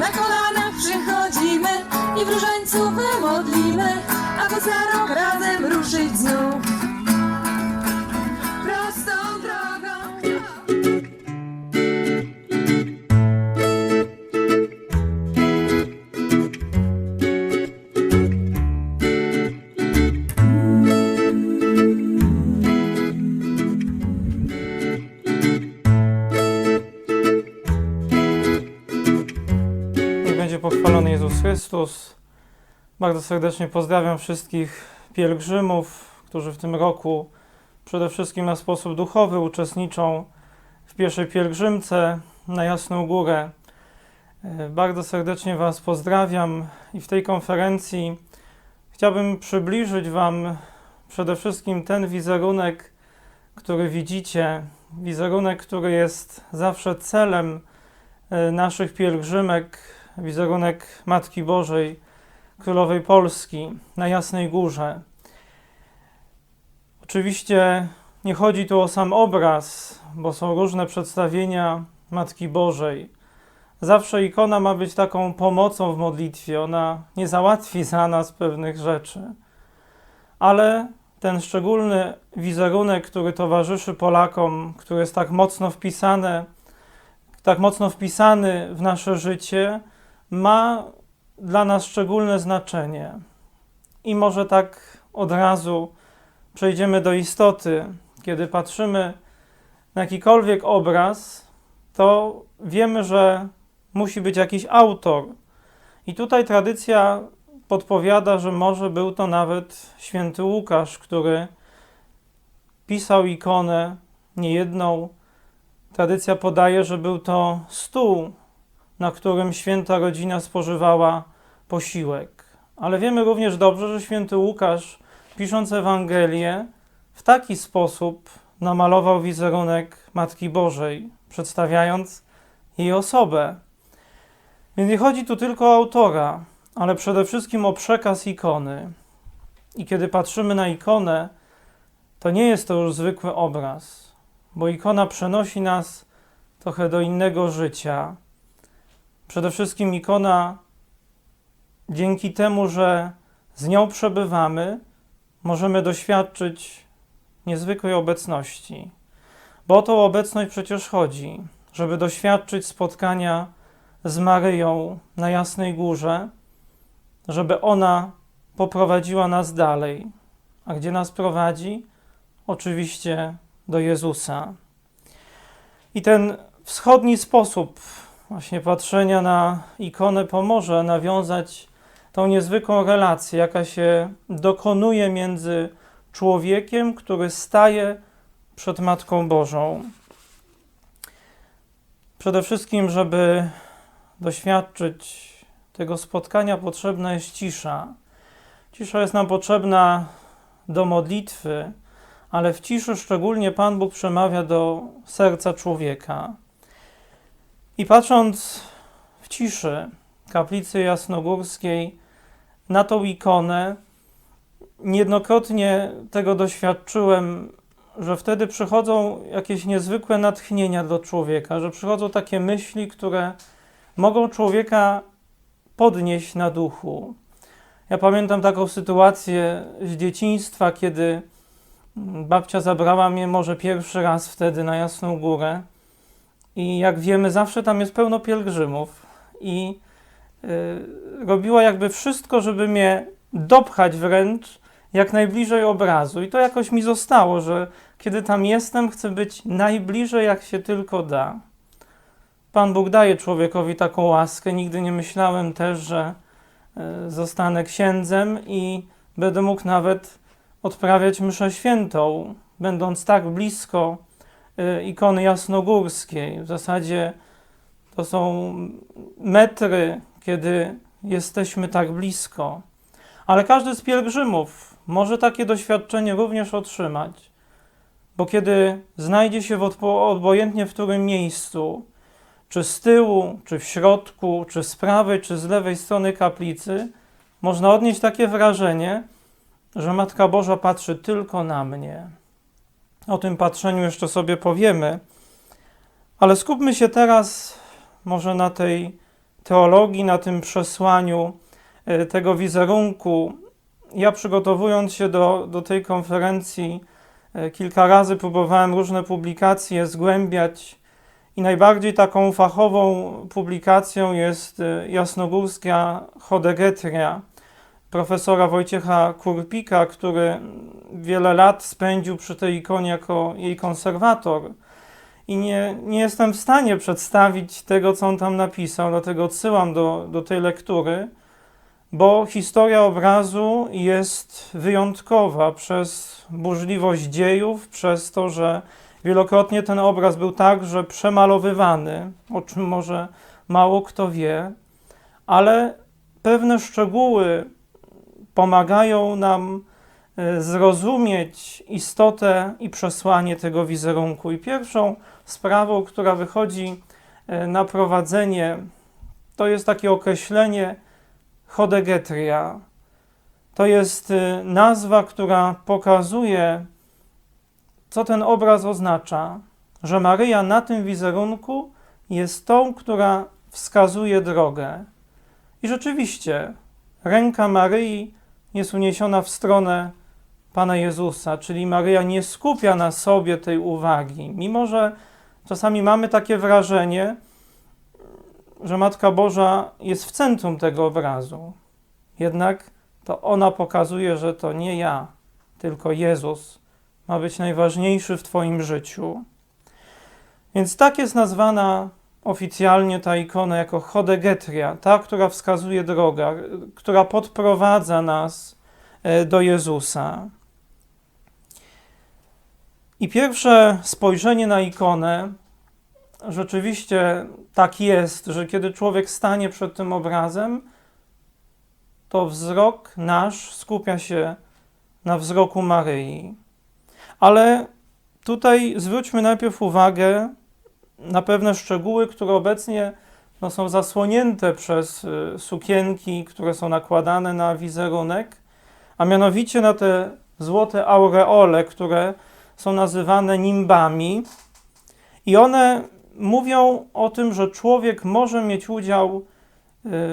Na kolanach przychodzimy i w różańcu wymodlimy, aby za rok razem ruszyć znów. Chrystus. Bardzo serdecznie pozdrawiam wszystkich pielgrzymów, którzy w tym roku przede wszystkim na sposób duchowy uczestniczą w pierwszej pielgrzymce na Jasną Górę. E, Bardzo serdecznie Was pozdrawiam i w tej konferencji chciałbym przybliżyć Wam przede wszystkim ten wizerunek, który widzicie, wizerunek, który jest zawsze celem e, naszych pielgrzymek, wizerunek Matki Bożej, Królowej Polski na Jasnej Górze. Oczywiście nie chodzi tu o sam obraz, bo są różne przedstawienia Matki Bożej. Zawsze ikona ma być taką pomocą w modlitwie, ona nie załatwi za nas pewnych rzeczy. Ale ten szczególny wizerunek, który towarzyszy Polakom, który jest tak mocno wpisany tak mocno wpisany w nasze życie, ma dla nas szczególne znaczenie. I może tak od razu przejdziemy do istoty. Kiedy patrzymy na jakikolwiek obraz, to wiemy, że musi być jakiś autor. I tutaj tradycja podpowiada, że może był to nawet święty Łukasz, który pisał ikonę niejedną, Tradycja podaje, że był to stół, na którym święta rodzina spożywała posiłek. Ale wiemy również dobrze, że święty Łukasz, pisząc Ewangelię, w taki sposób namalował wizerunek Matki Bożej, przedstawiając jej osobę. Więc nie chodzi tu tylko o autora, ale przede wszystkim o przekaz ikony. I kiedy patrzymy na ikonę, to nie jest to już zwykły obraz bo ikona przenosi nas trochę do innego życia. Przede wszystkim ikona dzięki temu, że z nią przebywamy, możemy doświadczyć niezwykłej obecności. Bo o tą obecność przecież chodzi, żeby doświadczyć spotkania z Maryją na Jasnej Górze, żeby ona poprowadziła nas dalej. A gdzie nas prowadzi? Oczywiście do Jezusa. I ten wschodni sposób właśnie patrzenia na ikonę pomoże nawiązać tą niezwykłą relację, jaka się dokonuje między człowiekiem, który staje przed Matką Bożą. Przede wszystkim, żeby doświadczyć tego spotkania, potrzebna jest cisza. Cisza jest nam potrzebna do modlitwy, ale w ciszy szczególnie Pan Bóg przemawia do serca człowieka. I patrząc w ciszy kaplicy jasnogórskiej na tą ikonę, niejednokrotnie tego doświadczyłem, że wtedy przychodzą jakieś niezwykłe natchnienia do człowieka, że przychodzą takie myśli, które mogą człowieka podnieść na duchu. Ja pamiętam taką sytuację z dzieciństwa, kiedy Babcia zabrała mnie może pierwszy raz wtedy na Jasną Górę i jak wiemy, zawsze tam jest pełno pielgrzymów i y, robiła jakby wszystko, żeby mnie dopchać wręcz jak najbliżej obrazu. I to jakoś mi zostało, że kiedy tam jestem, chcę być najbliżej jak się tylko da. Pan Bóg daje człowiekowi taką łaskę. Nigdy nie myślałem też, że y, zostanę księdzem i będę mógł nawet odprawiać mszę świętą, będąc tak blisko ikony jasnogórskiej. W zasadzie to są metry, kiedy jesteśmy tak blisko. Ale każdy z pielgrzymów może takie doświadczenie również otrzymać, bo kiedy znajdzie się w odpo- obojętnie w którym miejscu, czy z tyłu, czy w środku, czy z prawej, czy z lewej strony kaplicy, można odnieść takie wrażenie, że Matka Boża patrzy tylko na mnie. O tym patrzeniu jeszcze sobie powiemy, ale skupmy się teraz może na tej teologii, na tym przesłaniu e, tego wizerunku. Ja przygotowując się do, do tej konferencji, e, kilka razy próbowałem różne publikacje zgłębiać i najbardziej taką fachową publikacją jest e, jasnogórska Chodegetria profesora Wojciecha Kurpika, który wiele lat spędził przy tej ikonie jako jej konserwator. I nie, nie jestem w stanie przedstawić tego, co on tam napisał, dlatego odsyłam do, do tej lektury, bo historia obrazu jest wyjątkowa przez burzliwość dziejów, przez to, że wielokrotnie ten obraz był także przemalowywany, o czym może mało kto wie, ale pewne szczegóły pomagają nam e, zrozumieć istotę i przesłanie tego wizerunku. I pierwszą sprawą, która wychodzi e, na prowadzenie, to jest takie określenie chodegetria. To jest e, nazwa, która pokazuje, co ten obraz oznacza, że Maryja na tym wizerunku jest tą, która wskazuje drogę. I rzeczywiście, ręka Maryi jest uniesiona w stronę Pana Jezusa, czyli Maryja nie skupia na sobie tej uwagi, mimo że czasami mamy takie wrażenie, że Matka Boża jest w centrum tego obrazu. Jednak to ona pokazuje, że to nie ja, tylko Jezus ma być najważniejszy w Twoim życiu. Więc tak jest nazwana oficjalnie ta ikona jako chodegetria, ta, która wskazuje drogę, która podprowadza nas e, do Jezusa. I pierwsze spojrzenie na ikonę, rzeczywiście tak jest, że kiedy człowiek stanie przed tym obrazem, to wzrok nasz skupia się na wzroku Maryi. Ale tutaj zwróćmy najpierw uwagę na pewne szczegóły, które obecnie no, są zasłonięte przez y, sukienki, które są nakładane na wizerunek, a mianowicie na te złote aureole, które są nazywane nimbami. I one mówią o tym, że człowiek może mieć udział y,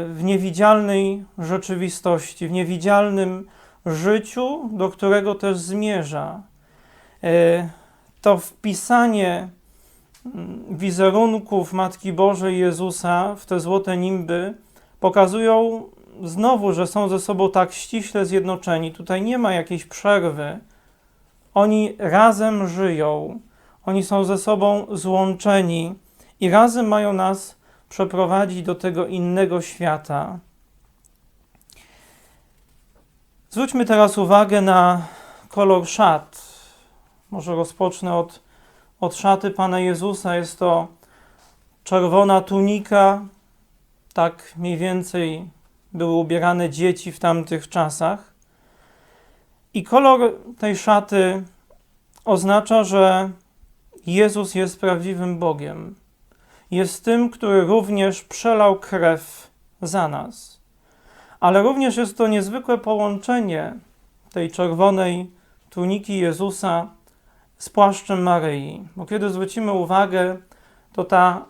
w niewidzialnej rzeczywistości, w niewidzialnym życiu, do którego też zmierza. Y, to wpisanie wizerunków Matki Bożej Jezusa w te złote nimby pokazują znowu, że są ze sobą tak ściśle zjednoczeni. Tutaj nie ma jakiejś przerwy. Oni razem żyją, oni są ze sobą złączeni i razem mają nas przeprowadzić do tego innego świata. Zwróćmy teraz uwagę na kolor szat. Może rozpocznę od od szaty Pana Jezusa. Jest to czerwona tunika, tak mniej więcej były ubierane dzieci w tamtych czasach. I kolor tej szaty oznacza, że Jezus jest prawdziwym Bogiem. Jest tym, który również przelał krew za nas. Ale również jest to niezwykłe połączenie tej czerwonej tuniki Jezusa z płaszczem Maryi. Bo kiedy zwrócimy uwagę, to ta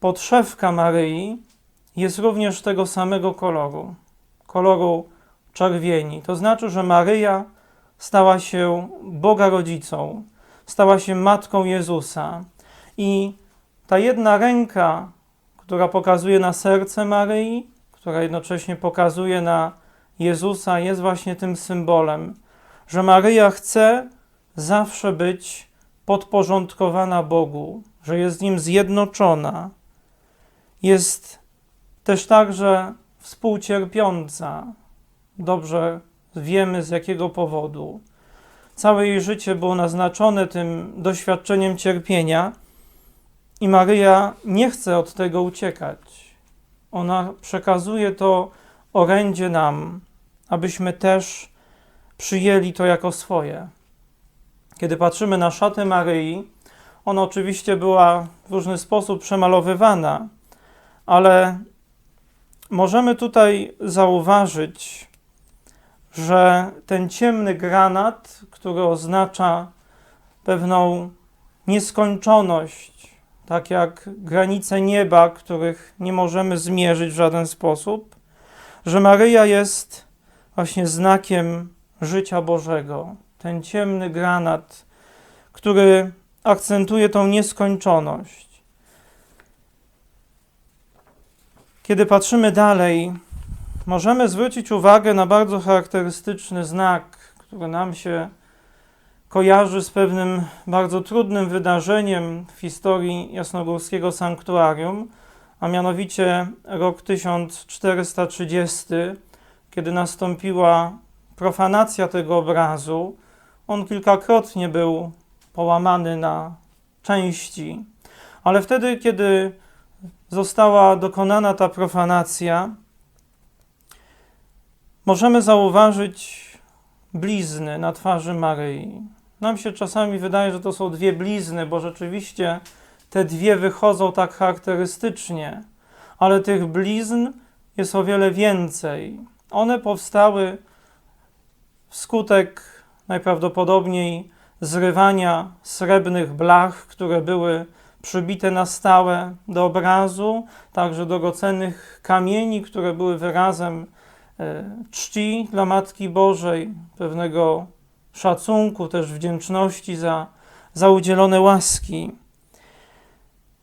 podszewka Maryi jest również tego samego koloru, koloru czerwieni. To znaczy, że Maryja stała się Boga rodzicą, stała się matką Jezusa. I ta jedna ręka, która pokazuje na serce Maryi, która jednocześnie pokazuje na Jezusa, jest właśnie tym symbolem, że Maryja chce zawsze być podporządkowana Bogu, że jest z Nim zjednoczona. Jest też także współcierpiąca. Dobrze wiemy z jakiego powodu. Całe jej życie było naznaczone tym doświadczeniem cierpienia i Maryja nie chce od tego uciekać. Ona przekazuje to orędzie nam, abyśmy też przyjęli to jako swoje. Kiedy patrzymy na szatę Maryi, ona oczywiście była w różny sposób przemalowywana, ale możemy tutaj zauważyć, że ten ciemny granat, który oznacza pewną nieskończoność, tak jak granice nieba, których nie możemy zmierzyć w żaden sposób, że Maryja jest właśnie znakiem życia Bożego. Ten ciemny granat, który akcentuje tą nieskończoność. Kiedy patrzymy dalej, możemy zwrócić uwagę na bardzo charakterystyczny znak, który nam się kojarzy z pewnym bardzo trudnym wydarzeniem w historii jasnogórskiego sanktuarium, a mianowicie rok 1430, kiedy nastąpiła profanacja tego obrazu. On kilkakrotnie był połamany na części, ale wtedy, kiedy została dokonana ta profanacja, możemy zauważyć blizny na twarzy Maryi. Nam się czasami wydaje, że to są dwie blizny, bo rzeczywiście te dwie wychodzą tak charakterystycznie, ale tych blizn jest o wiele więcej. One powstały wskutek najprawdopodobniej zrywania srebrnych blach, które były przybite na stałe do obrazu, także drogocennych kamieni, które były wyrazem e, czci dla Matki Bożej, pewnego szacunku, też wdzięczności za, za udzielone łaski.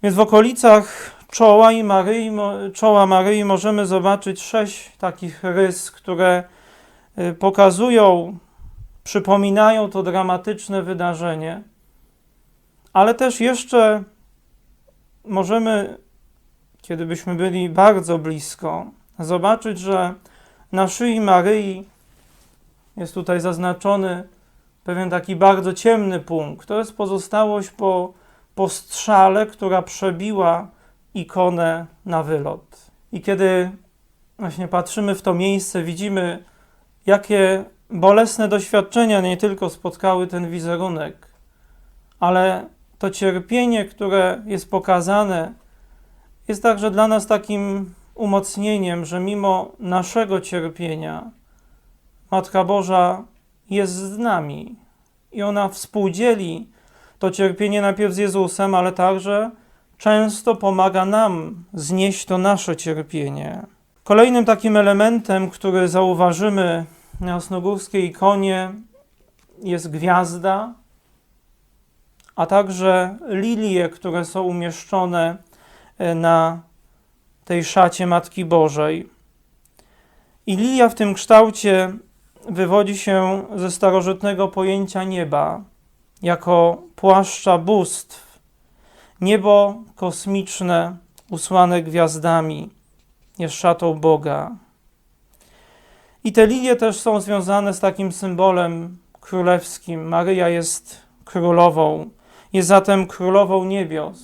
Więc w okolicach czoła, i Maryi, czoła Maryi możemy zobaczyć sześć takich rys, które y, pokazują, przypominają to dramatyczne wydarzenie, ale też jeszcze możemy, kiedy byśmy byli bardzo blisko, zobaczyć, że na szyi Maryi jest tutaj zaznaczony pewien taki bardzo ciemny punkt. To jest pozostałość po, po strzale, która przebiła ikonę na wylot. I kiedy właśnie patrzymy w to miejsce, widzimy, jakie bolesne doświadczenia nie tylko spotkały ten wizerunek, ale to cierpienie, które jest pokazane, jest także dla nas takim umocnieniem, że mimo naszego cierpienia Matka Boża jest z nami i ona współdzieli to cierpienie najpierw z Jezusem, ale także często pomaga nam znieść to nasze cierpienie. Kolejnym takim elementem, który zauważymy na jasnogórskiej ikonie jest gwiazda, a także lilie, które są umieszczone e, na tej szacie Matki Bożej. I lilia w tym kształcie wywodzi się ze starożytnego pojęcia nieba jako płaszcza bóstw. Niebo kosmiczne, usłane gwiazdami, jest szatą Boga. I te lilie też są związane z takim symbolem królewskim. Maryja jest królową, jest zatem królową niebios.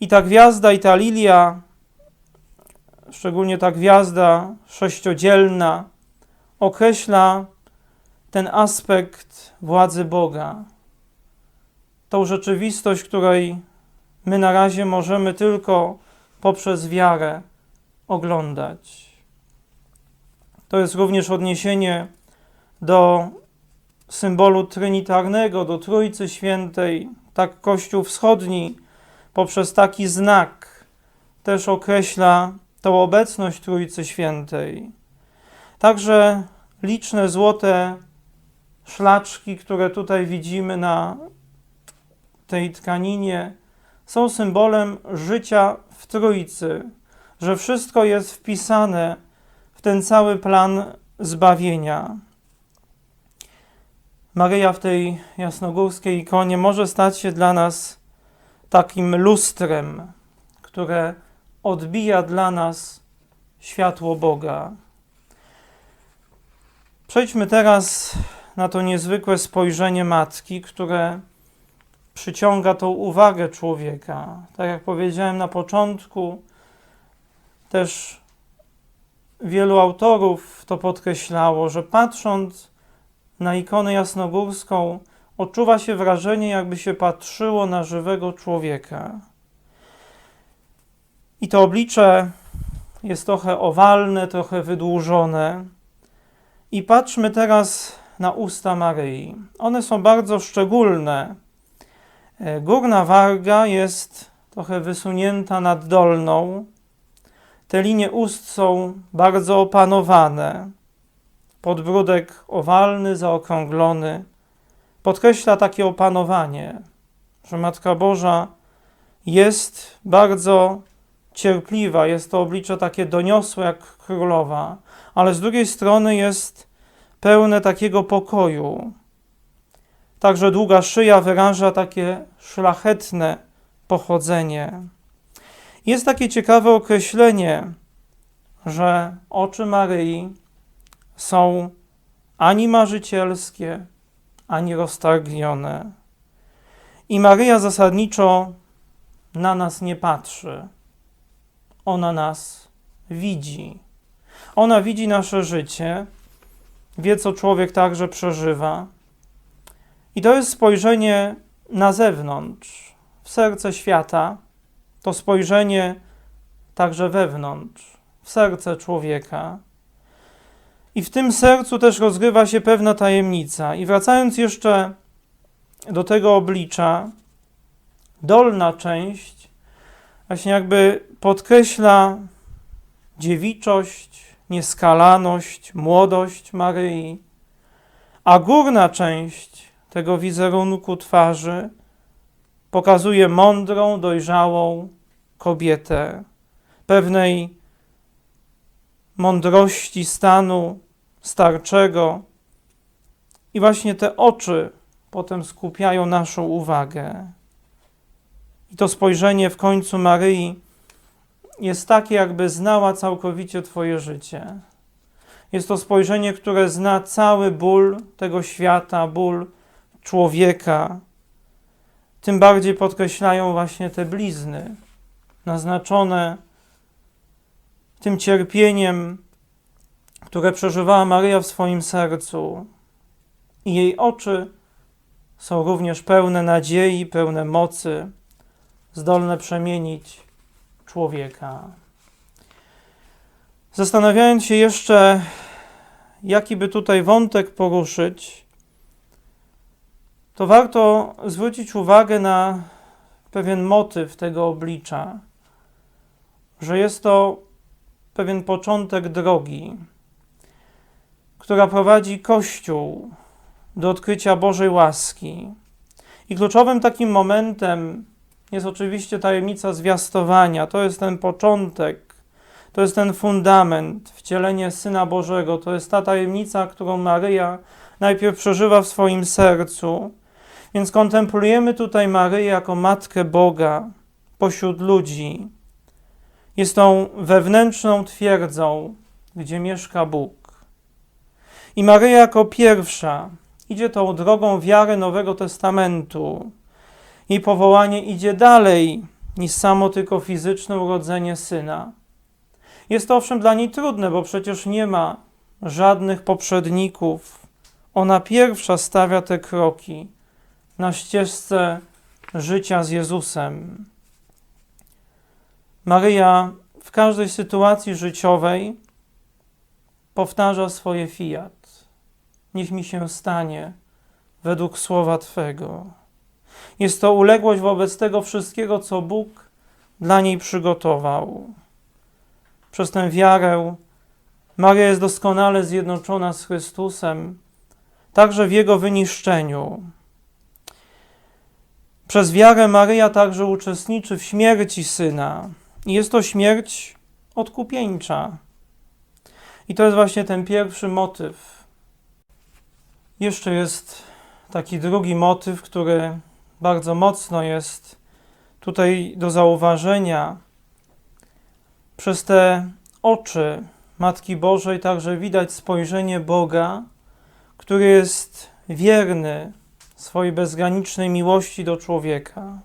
I ta gwiazda i ta lilia, szczególnie ta gwiazda sześciodzielna, określa ten aspekt władzy Boga. Tą rzeczywistość, której my na razie możemy tylko poprzez wiarę oglądać. To jest również odniesienie do symbolu trinitarnego, do Trójcy Świętej. Tak Kościół Wschodni poprzez taki znak też określa tą obecność Trójcy Świętej. Także liczne złote szlaczki, które tutaj widzimy na tej tkaninie, są symbolem życia w Trójcy, że wszystko jest wpisane ten cały plan zbawienia. Maryja w tej jasnogórskiej ikonie może stać się dla nas takim lustrem, które odbija dla nas światło Boga. Przejdźmy teraz na to niezwykłe spojrzenie matki, które przyciąga tą uwagę człowieka. Tak jak powiedziałem na początku, też wielu autorów to podkreślało, że patrząc na ikonę jasnogórską, odczuwa się wrażenie, jakby się patrzyło na żywego człowieka. I to oblicze jest trochę owalne, trochę wydłużone. I patrzmy teraz na usta Maryi. One są bardzo szczególne. E, Górna warga jest trochę wysunięta nad dolną. Te linie ust są bardzo opanowane. Podbródek owalny, zaokrąglony. Podkreśla takie opanowanie, że Matka Boża jest bardzo cierpliwa, jest to oblicze takie doniosłe jak królowa, ale z drugiej strony jest pełne takiego pokoju. Także długa szyja wyraża takie szlachetne pochodzenie. Jest takie ciekawe określenie, że oczy Maryi są ani marzycielskie, ani roztargnione. I Maryja zasadniczo na nas nie patrzy. Ona nas widzi. Ona widzi nasze życie, wie, co człowiek także przeżywa. I to jest spojrzenie na zewnątrz, w serce świata, to spojrzenie także wewnątrz, w serce człowieka. I w tym sercu też rozgrywa się pewna tajemnica. I wracając jeszcze do tego oblicza, dolna część właśnie jakby podkreśla dziewiczość, nieskalaność, młodość Maryi, a górna część tego wizerunku twarzy pokazuje mądrą, dojrzałą kobietę, pewnej mądrości stanu starczego. I właśnie te oczy potem skupiają naszą uwagę. I to spojrzenie w końcu Maryi jest takie, jakby znała całkowicie Twoje życie. Jest to spojrzenie, które zna cały ból tego świata, ból człowieka. Tym bardziej podkreślają właśnie te blizny, naznaczone tym cierpieniem, które przeżywała Maryja w swoim sercu. I jej oczy są również pełne nadziei, pełne mocy, zdolne przemienić człowieka. Zastanawiając się jeszcze, jaki by tutaj wątek poruszyć, to warto zwrócić uwagę na pewien motyw tego oblicza, że jest to pewien początek drogi, która prowadzi Kościół do odkrycia Bożej łaski. I kluczowym takim momentem jest oczywiście tajemnica zwiastowania. To jest ten początek, to jest ten fundament, wcielenie Syna Bożego. To jest ta tajemnica, którą Maryja najpierw przeżywa w swoim sercu. Więc kontemplujemy tutaj Maryję jako Matkę Boga pośród ludzi. Jest tą wewnętrzną twierdzą, gdzie mieszka Bóg. I Maryja jako pierwsza idzie tą drogą wiary Nowego Testamentu. Jej powołanie idzie dalej niż samo tylko fizyczne urodzenie syna. Jest to owszem dla niej trudne, bo przecież nie ma żadnych poprzedników. Ona pierwsza stawia te kroki na ścieżce życia z Jezusem. Maryja w każdej sytuacji życiowej powtarza swoje fiat. Niech mi się stanie według słowa Twego. Jest to uległość wobec tego wszystkiego, co Bóg dla niej przygotował. Przez tę wiarę Maria jest doskonale zjednoczona z Chrystusem, także w Jego wyniszczeniu. Przez wiarę Maryja także uczestniczy w śmierci Syna. I jest to śmierć odkupieńcza. I to jest właśnie ten pierwszy motyw. Jeszcze jest taki drugi motyw, który bardzo mocno jest tutaj do zauważenia. Przez te oczy Matki Bożej także widać spojrzenie Boga, który jest wierny swojej bezgranicznej miłości do człowieka.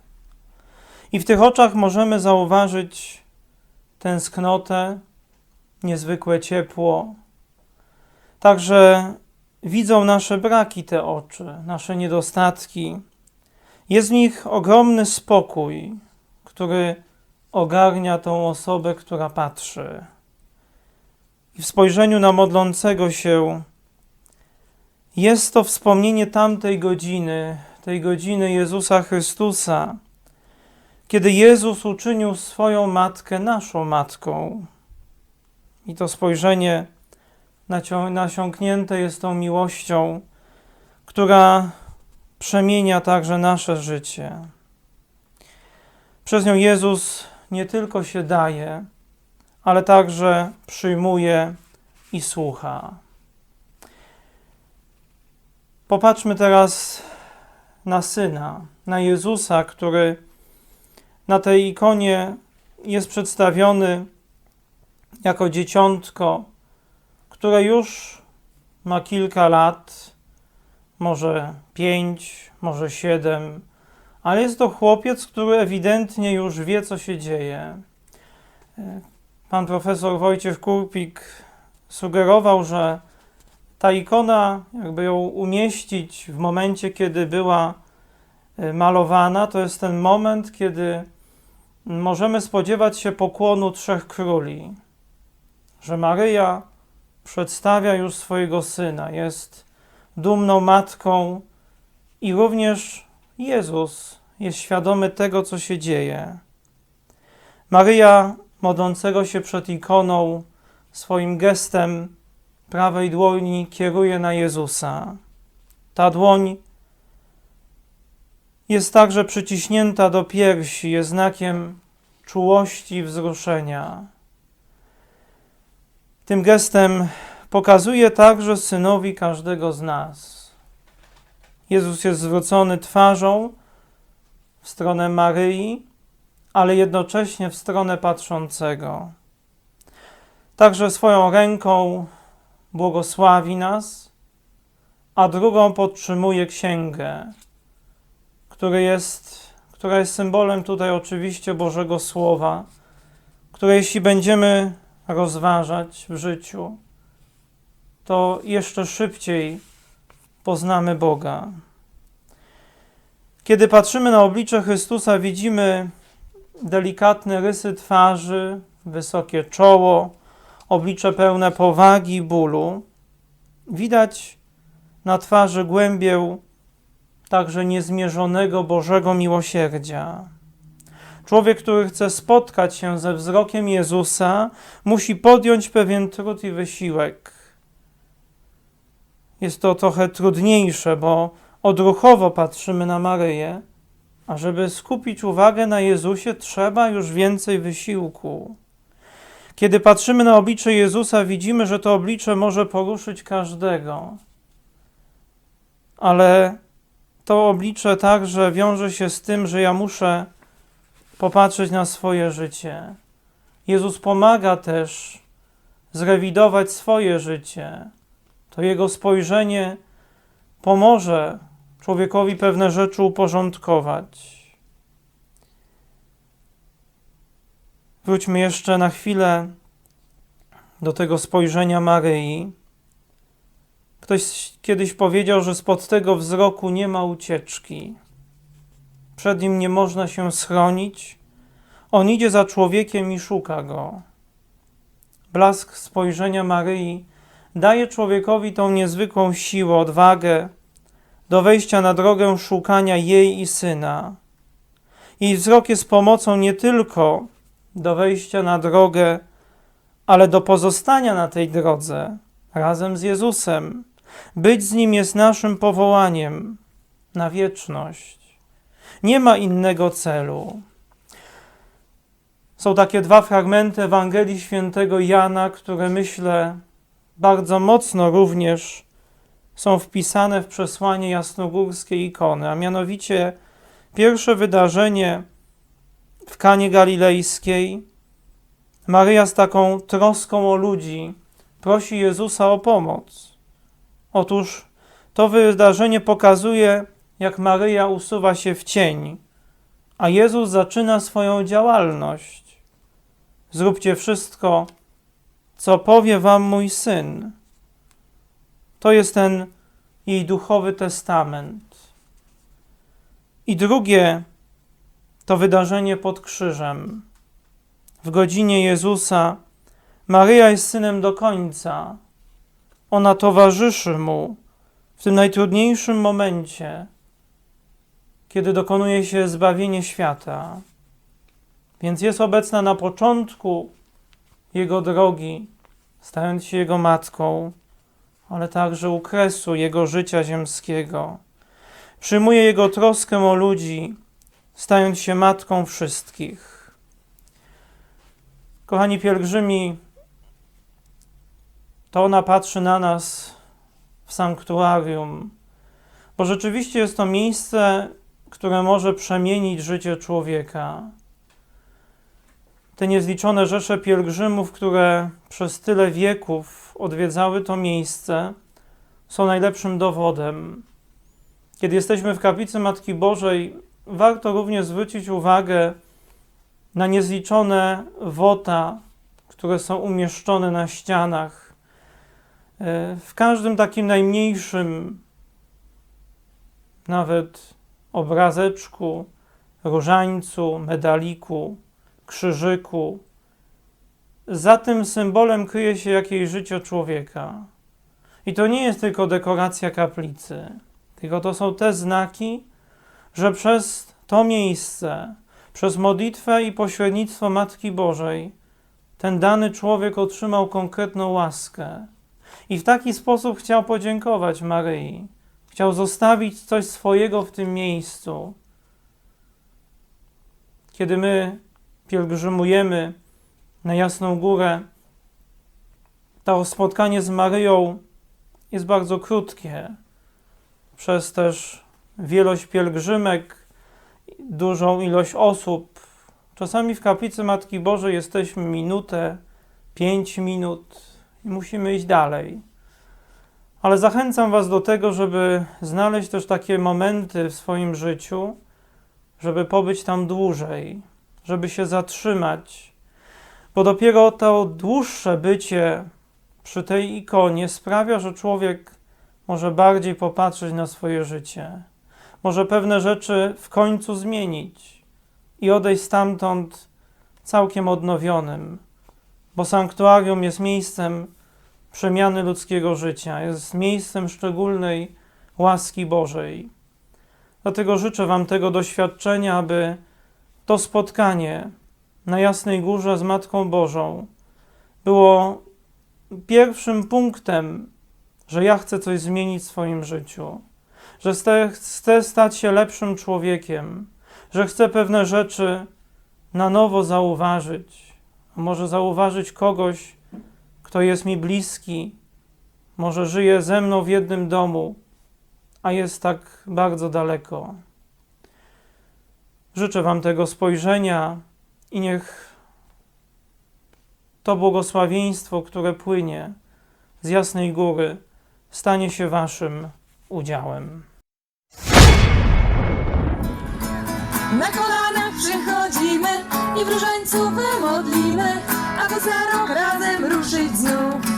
I w tych oczach możemy zauważyć tęsknotę, niezwykłe ciepło. Także widzą nasze braki te oczy, nasze niedostatki. Jest w nich ogromny spokój, który ogarnia tą osobę, która patrzy. I w spojrzeniu na modlącego się jest to wspomnienie tamtej godziny, tej godziny Jezusa Chrystusa, kiedy Jezus uczynił swoją matkę naszą matką. I to spojrzenie nasiąknięte jest tą miłością, która przemienia także nasze życie. Przez nią Jezus nie tylko się daje, ale także przyjmuje i słucha. Popatrzmy teraz na syna, na Jezusa, który na tej ikonie jest przedstawiony jako dzieciątko, które już ma kilka lat, może pięć, może siedem, ale jest to chłopiec, który ewidentnie już wie, co się dzieje. Pan profesor Wojciech Kurpik sugerował, że ta ikona, jakby ją umieścić w momencie, kiedy była y, malowana, to jest ten moment, kiedy możemy spodziewać się pokłonu trzech króli. Że Maryja przedstawia już swojego syna, jest dumną matką i również Jezus jest świadomy tego, co się dzieje. Maryja, modlącego się przed ikoną, swoim gestem prawej dłoni kieruje na Jezusa. Ta dłoń jest także przyciśnięta do piersi, jest znakiem czułości i wzruszenia. Tym gestem pokazuje także synowi każdego z nas. Jezus jest zwrócony twarzą w stronę Maryi, ale jednocześnie w stronę patrzącego. Także swoją ręką błogosławi nas, a drugą podtrzymuje księgę, który jest, która jest symbolem tutaj oczywiście Bożego Słowa, które jeśli będziemy rozważać w życiu, to jeszcze szybciej poznamy Boga. Kiedy patrzymy na oblicze Chrystusa, widzimy delikatne rysy twarzy, wysokie czoło, oblicze pełne powagi i bólu. Widać na twarzy głębię także niezmierzonego Bożego miłosierdzia. Człowiek, który chce spotkać się ze wzrokiem Jezusa, musi podjąć pewien trud i wysiłek. Jest to trochę trudniejsze, bo odruchowo patrzymy na Maryję, a żeby skupić uwagę na Jezusie, trzeba już więcej wysiłku. Kiedy patrzymy na oblicze Jezusa, widzimy, że to oblicze może poruszyć każdego. Ale to oblicze także wiąże się z tym, że ja muszę popatrzeć na swoje życie. Jezus pomaga też zrewidować swoje życie. To Jego spojrzenie pomoże człowiekowi pewne rzeczy uporządkować. Wróćmy jeszcze na chwilę do tego spojrzenia Maryi. Ktoś kiedyś powiedział, że spod tego wzroku nie ma ucieczki. Przed nim nie można się schronić. On idzie za człowiekiem i szuka go. Blask spojrzenia Maryi daje człowiekowi tą niezwykłą siłę, odwagę do wejścia na drogę szukania jej i syna. Jej wzrok jest pomocą nie tylko do wejścia na drogę, ale do pozostania na tej drodze razem z Jezusem. Być z Nim jest naszym powołaniem na wieczność. Nie ma innego celu. Są takie dwa fragmenty Ewangelii Świętego Jana, które myślę bardzo mocno również są wpisane w przesłanie jasnogórskiej ikony, a mianowicie pierwsze wydarzenie w Kanie Galilejskiej. Maryja z taką troską o ludzi prosi Jezusa o pomoc. Otóż to wydarzenie pokazuje, jak Maryja usuwa się w cień, a Jezus zaczyna swoją działalność. Zróbcie wszystko, co powie wam mój syn. To jest ten jej duchowy testament. I drugie to wydarzenie pod krzyżem. W godzinie Jezusa Maryja jest synem do końca. Ona towarzyszy mu w tym najtrudniejszym momencie, kiedy dokonuje się zbawienie świata. Więc jest obecna na początku Jego drogi, stając się Jego matką, ale także u kresu Jego życia ziemskiego. Przyjmuje Jego troskę o ludzi, stając się matką wszystkich. Kochani pielgrzymi, to ona patrzy na nas w sanktuarium, bo rzeczywiście jest to miejsce, które może przemienić życie człowieka. Te niezliczone rzesze pielgrzymów, które przez tyle wieków odwiedzały to miejsce, są najlepszym dowodem. Kiedy jesteśmy w kaplicy Matki Bożej, warto również zwrócić uwagę na niezliczone wota, które są umieszczone na ścianach. E, W każdym takim najmniejszym, nawet obrazeczku, różańcu, medaliku, krzyżyku, za tym symbolem kryje się jakieś życie człowieka. I to nie jest tylko dekoracja kaplicy, tylko to są te znaki, że przez to miejsce, przez modlitwę i pośrednictwo Matki Bożej, ten dany człowiek otrzymał konkretną łaskę. I w taki sposób chciał podziękować Maryi. Chciał zostawić coś swojego w tym miejscu. Kiedy my pielgrzymujemy na Jasną Górę, to spotkanie z Maryją jest bardzo krótkie. Przez też wielość pielgrzymek, dużą ilość osób. Czasami w kaplicy Matki Bożej jesteśmy minutę, pięć minut i musimy iść dalej. Ale zachęcam Was do tego, żeby znaleźć też takie momenty w swoim życiu, żeby pobyć tam dłużej, żeby się zatrzymać, bo dopiero to dłuższe bycie przy tej ikonie sprawia, że człowiek może bardziej popatrzeć na swoje życie, może pewne rzeczy w końcu zmienić i odejść stamtąd całkiem odnowionym, bo sanktuarium jest miejscem przemiany ludzkiego życia, jest miejscem szczególnej łaski Bożej. Dlatego życzę Wam tego doświadczenia, aby to spotkanie na Jasnej Górze z Matką Bożą było pierwszym punktem, że ja chcę coś zmienić w swoim życiu, że chcę, stać się lepszym człowiekiem, że chcę pewne rzeczy na nowo zauważyć, a może zauważyć kogoś, kto jest mi bliski, może żyje ze mną w jednym domu, a jest tak bardzo daleko. Życzę Wam tego spojrzenia i niech to błogosławieństwo, które płynie z Jasnej Góry, stanie się Waszym udziałem. Na kolanach przychodzimy i w różańcu wymodlimy, aby za rok razem ruszyć znów.